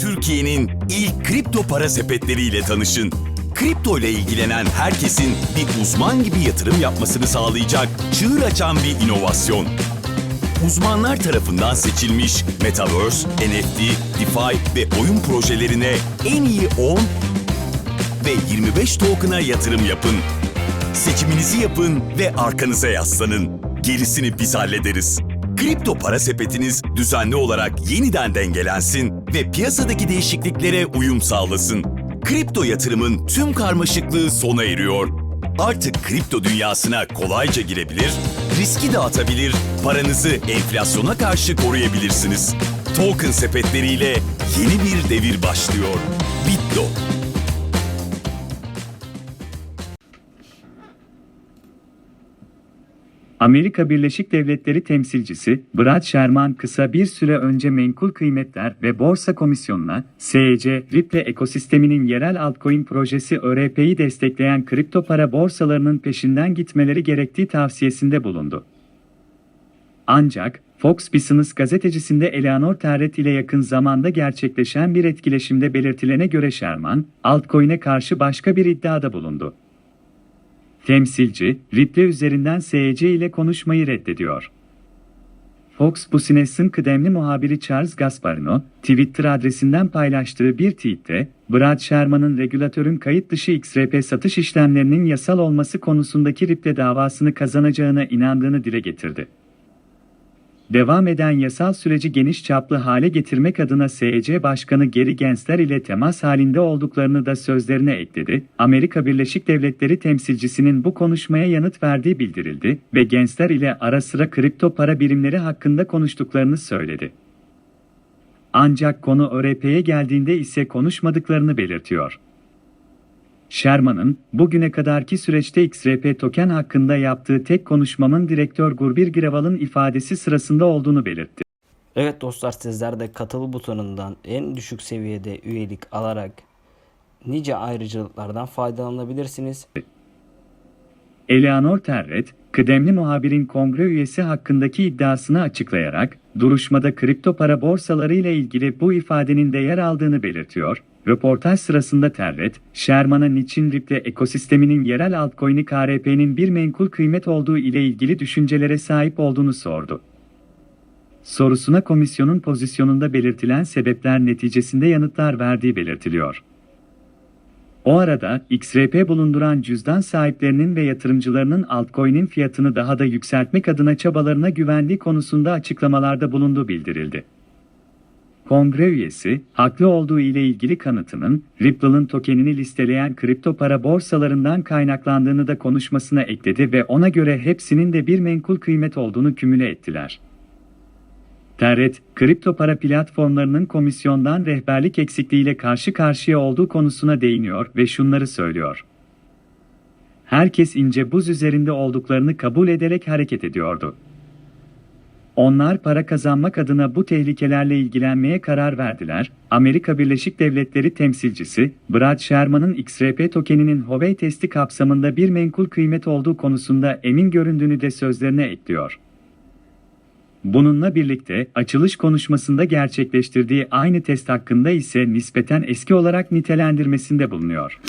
Türkiye'nin ilk kripto para sepetleriyle tanışın. Kripto ile ilgilenen herkesin bir uzman gibi yatırım yapmasını sağlayacak çığır açan bir inovasyon. Uzmanlar tarafından seçilmiş Metaverse, NFT, DeFi ve oyun projelerine en iyi 10 ve 25 token'a yatırım yapın. Seçiminizi yapın ve arkanıza yaslanın. Gerisini biz hallederiz. Kripto para sepetiniz düzenli olarak yeniden dengelensin ve piyasadaki değişikliklere uyum sağlasın. Kripto yatırımın tüm karmaşıklığı sona eriyor. Artık kripto dünyasına kolayca girebilir, riski dağıtabilir, paranızı enflasyona karşı koruyabilirsiniz. Token sepetleriyle yeni bir devir başlıyor. Bitdo. Amerika Birleşik Devletleri temsilcisi Brad Sherman kısa bir süre önce Menkul Kıymetler ve Borsa Komisyonu'na SEC, Ripple ekosisteminin yerel altcoin projesi ÖRP'yi destekleyen kripto para borsalarının peşinden gitmeleri gerektiği tavsiyesinde bulundu. Ancak Fox Business gazetecisinde Eleanor Terret ile yakın zamanda gerçekleşen bir etkileşimde belirtilene göre Sherman, altcoin'e karşı başka bir iddiada bulundu. Temsilci, Ripple üzerinden SEC ile konuşmayı reddediyor. Fox Business'ın kıdemli muhabiri Charles Gasparino, Twitter adresinden paylaştığı bir tweette, Brad Sherman'ın regülatörün kayıt dışı XRP satış işlemlerinin yasal olması konusundaki Ripple davasını kazanacağına inandığını dile getirdi. Devam eden yasal süreci geniş çaplı hale getirmek adına SEC Başkanı Gary Gensler ile temas halinde olduklarını da sözlerine ekledi. Amerika Birleşik Devletleri temsilcisinin bu konuşmaya yanıt verdiği bildirildi ve Gensler ile ara sıra kripto para birimleri hakkında konuştuklarını söyledi. Ancak konu ÖRP'ye geldiğinde ise konuşmadıklarını belirtiyor. Sherman'ın bugüne kadarki süreçte XRP token hakkında yaptığı tek konuşmamın direktör Gurbir Gireval'ın ifadesi sırasında olduğunu belirtti. Evet dostlar sizler de katıl butonundan en düşük seviyede üyelik alarak nice ayrıcalıklardan faydalanabilirsiniz. Eleanor Terret, kıdemli muhabirin kongre üyesi hakkındaki iddiasını açıklayarak, duruşmada kripto para borsaları ile ilgili bu ifadenin de yer aldığını belirtiyor. Röportaj sırasında Terret, Sherman'a niçin Ripple ekosisteminin yerel altcoin'i KRP'nin bir menkul kıymet olduğu ile ilgili düşüncelere sahip olduğunu sordu. Sorusuna komisyonun pozisyonunda belirtilen sebepler neticesinde yanıtlar verdiği belirtiliyor. O arada XRP bulunduran cüzdan sahiplerinin ve yatırımcılarının altcoin'in fiyatını daha da yükseltmek adına çabalarına güvendiği konusunda açıklamalarda bulunduğu bildirildi. Kongre üyesi, haklı olduğu ile ilgili kanıtının, Ripple'ın tokenini listeleyen kripto para borsalarından kaynaklandığını da konuşmasına ekledi ve ona göre hepsinin de bir menkul kıymet olduğunu kümüle ettiler. Terret, kripto para platformlarının komisyondan rehberlik eksikliğiyle karşı karşıya olduğu konusuna değiniyor ve şunları söylüyor. Herkes ince buz üzerinde olduklarını kabul ederek hareket ediyordu. Onlar para kazanmak adına bu tehlikelerle ilgilenmeye karar verdiler. Amerika Birleşik Devletleri temsilcisi, Brad Sherman'ın XRP tokeninin Huawei testi kapsamında bir menkul kıymet olduğu konusunda emin göründüğünü de sözlerine ekliyor. Bununla birlikte açılış konuşmasında gerçekleştirdiği aynı test hakkında ise nispeten eski olarak nitelendirmesinde bulunuyor.